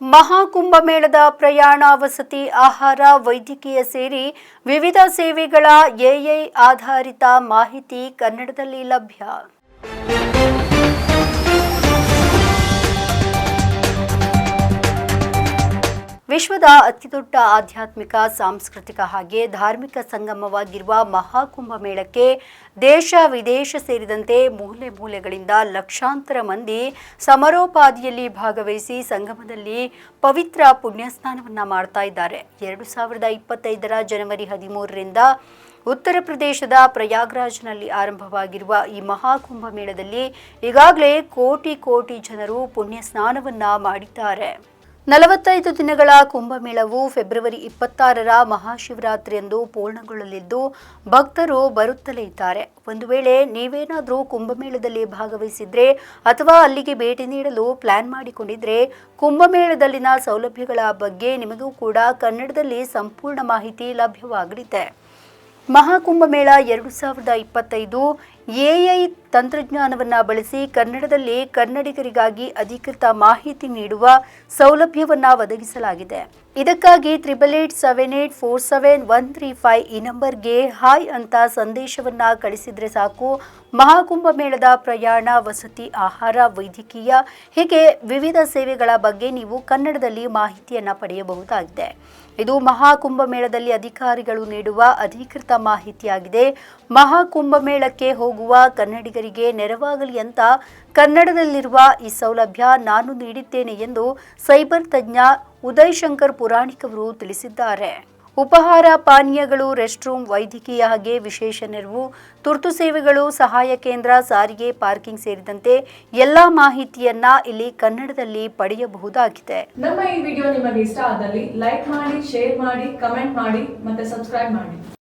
ಮಹಾಕುಂಭಮೇಳದ ಪ್ರಯಾಣ ವಸತಿ ಆಹಾರ ವೈದ್ಯಕೀಯ ಸೇರಿ ವಿವಿಧ ಸೇವೆಗಳ ಎಐ ಆಧಾರಿತ ಮಾಹಿತಿ ಕನ್ನಡದಲ್ಲಿ ಲಭ್ಯ. ವಿಶ್ವದ ಅತಿದೊಡ್ಡ ಆಧ್ಯಾತ್ಮಿಕ, ಸಾಂಸ್ಕೃತಿಕ ಹಾಗೆ ಧಾರ್ಮಿಕ ಸಂಗಮವಾಗಿರುವ ಮಹಾಕುಂಭ ಮೇಳಕ್ಕೆ ದೇಶ ವಿದೇಶ ಸೇರಿದಂತೆ ಮೂಲೆ ಮೂಲೆಗಳಿಂದ ಲಕ್ಷಾಂತರ ಮಂದಿ ಸಮರೋಪಾದಿಯಲ್ಲಿ ಭಾಗವಹಿಸಿ ಸಂಗಮದಲ್ಲಿ ಪವಿತ್ರ ಪುಣ್ಯಸ್ನಾನವನ್ನು ಮಾಡ್ತಾ ಇದ್ದಾರೆ. ಎರಡು ಸಾವಿರದ ಇಪ್ಪತ್ತೈದರ ಜನವರಿ ಹದಿಮೂರರಿಂದ ಉತ್ತರ ಪ್ರದೇಶದ ಪ್ರಯಾಗ್ರಾಜ್ನಲ್ಲಿ ಆರಂಭವಾಗಿರುವ ಈ ಮಹಾಕುಂಭ ಮೇಳದಲ್ಲಿ ಈಗಾಗಲೇ ಕೋಟಿ ಕೋಟಿ ಜನರು ಪುಣ್ಯ ಸ್ನಾನವನ್ನು ಮಾಡಿದ್ದಾರೆ. ನಲವತ್ತೈದು ದಿನಗಳ ಕುಂಭಮೇಳವು ಫೆಬ್ರವರಿ ಇಪ್ಪತ್ತಾರರ ಮಹಾಶಿವರಾತ್ರಿಯಂದು ಪೂರ್ಣಗೊಳ್ಳಲಿದ್ದು, ಭಕ್ತರು ಬರುತ್ತಲೇ ಇದ್ದಾರೆ. ಒಂದು ವೇಳೆ ನೀವೇನಾದರೂ ಕುಂಭಮೇಳದಲ್ಲಿ ಭಾಗವಹಿಸಿದ್ರೆ ಅಥವಾ ಅಲ್ಲಿಗೆ ಭೇಟಿ ನೀಡಲು ಪ್ಲಾನ್ ಮಾಡಿಕೊಂಡಿದ್ರೆ, ಕುಂಭಮೇಳದಲ್ಲಿನ ಸೌಲಭ್ಯಗಳ ಬಗ್ಗೆ ನಿಮಗೂ ಕೂಡ ಕನ್ನಡದಲ್ಲಿ ಸಂಪೂರ್ಣ ಮಾಹಿತಿ ಲಭ್ಯವಾಗಲಿದೆ. ಮಹಾಕುಂಭ ಮೇಳ ಎರಡು ಸಾವಿರದ ಇಪ್ಪತ್ತೈದು ಎಐ ತಂತ್ರಜ್ಞಾನವನ್ನು ಬಳಸಿ ಕನ್ನಡದಲ್ಲಿ ಕನ್ನಡಿಗರಿಗಾಗಿ ಅಧಿಕೃತ ಮಾಹಿತಿ ನೀಡುವ ಸೌಲಭ್ಯವನ್ನು ಒದಗಿಸಲಾಗಿದೆ. ಇದಕ್ಕಾಗಿ triple eight seven eight four seven one three five ಈ ನಂಬರ್ಗೆ ಹಾಯ್ ಅಂತ ಸಂದೇಶವನ್ನು ಕಳಿಸಿದರೆ ಸಾಕು. ಮಹಾಕುಂಭ ಮೇಳದ ಪ್ರಯಾಣ, ವಸತಿ, ಆಹಾರ, ವೈದ್ಯಕೀಯ, ಹೀಗೆ ವಿವಿಧ ಸೇವೆಗಳ ಬಗ್ಗೆ ನೀವು ಕನ್ನಡದಲ್ಲಿ ಮಾಹಿತಿಯನ್ನು ಪಡೆಯಬಹುದಾಗಿದೆ. ಇದು ಮಹಾಕುಂಭ ಮೇಳದಲ್ಲಿ ಅಧಿಕಾರಿಗಳು ನೀಡುವ ಅಧಿಕೃತ ಮಾಹಿತಿಯಾಗಿದೆ. ಮಹಾಕುಂಭ ಮೇಳಕ್ಕೆ ಹೋಗುವ ಕನ್ನಡಿಗರಿಗೆ ನೆರವಾಗಲಿ ಅಂತ ಕನ್ನಡದಲ್ಲಿರುವ ಈ ಸೌಲಭ್ಯ ನಾನು ನೀಡಿದ್ದೇನೆ ಎಂದು ಸೈಬರ್ ತಜ್ಞ ಉದಯ್ ಶಂಕರ್ ಪುರಾಣಿಕ್ ಅವರು ತಿಳಿಸಿದ್ದಾರೆ. ಉಪಹಾರ, ಪಾನೀಯಗಳು ರೆಸ್ಟ್ ರೂಮ್ ವೈದ್ಯಕೀಯ ಹಾಗೆ ವಿಶೇಷ ನೆರವು, ತುರ್ತು ಸೇವೆಗಳು, ಸಹಾಯ ಕೇಂದ್ರ, ಸಾರಿಗೆ, ಪಾರ್ಕಿಂಗ್ ಸೇರಿದಂತೆ ಎಲ್ಲಾ ಮಾಹಿತಿಯನ್ನ ಇಲ್ಲಿ ಕನ್ನಡದಲ್ಲಿ ಪಡೆಯಬಹುದಾಗಿದೆ. ನಮ್ಮ ಈ ವಿಡಿಯೋ ನಿಮಗೆ ಇಷ್ಟ ಆದಲ್ಲಿ ಲೈಕ್ ಮಾಡಿ, ಶೇರ್ ಮಾಡಿ, ಕಮೆಂಟ್ ಮಾಡಿ ಮತ್ತೆ ಸಬ್ಸ್ಕ್ರೈಬ್ ಮಾಡಿ.